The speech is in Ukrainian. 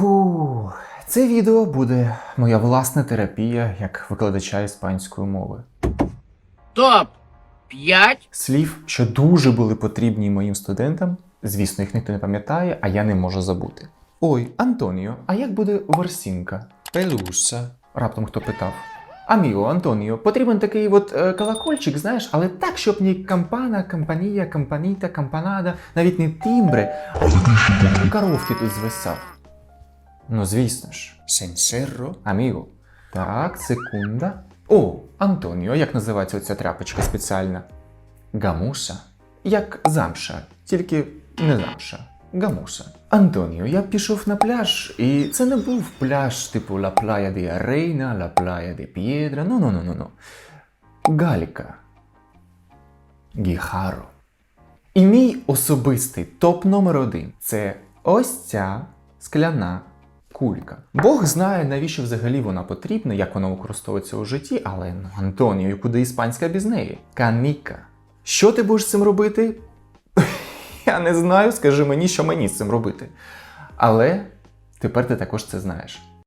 Фу, це відео буде моя власна терапія як викладача іспанської мови. Топ 5 Слів, що дуже були потрібні моїм студентам. Звісно, їх ніхто не пам'ятає, а я не можу забути. Ой, Антоніо, а як буде ворсінка? Пелуса. Раптом хто питав. Аміго, Антоніо, потрібен такий от е, колокольчик, знаєш, але так, щоб ні кампана, кампанія, кампаніта, кампанада, навіть не тімбре, а коровки тут звисав. Ну, звісно ж. Сенсерро, аміго. Так, секунда. О, Антоніо, як називається оця тряпочка спеціальна? Гамуса. Як замша, тільки не замша. Гамуса. Антоніо, я пішов на пляж, і це не був пляж типу Ла Плая де Арейна, Ла Плая де П'єдра. Ну, ну, ну, ну, ну. Галька. Гіхаро. І мій особистий топ номер один це ось ця скляна кулька. Бог знає, навіщо взагалі вона потрібна, як вона використовується у житті, але ну, Антоніо, куди іспанська без неї? Каніка. Що ти будеш з цим робити? Я не знаю, скажи мені, що мені з цим робити. Але тепер ти також це знаєш.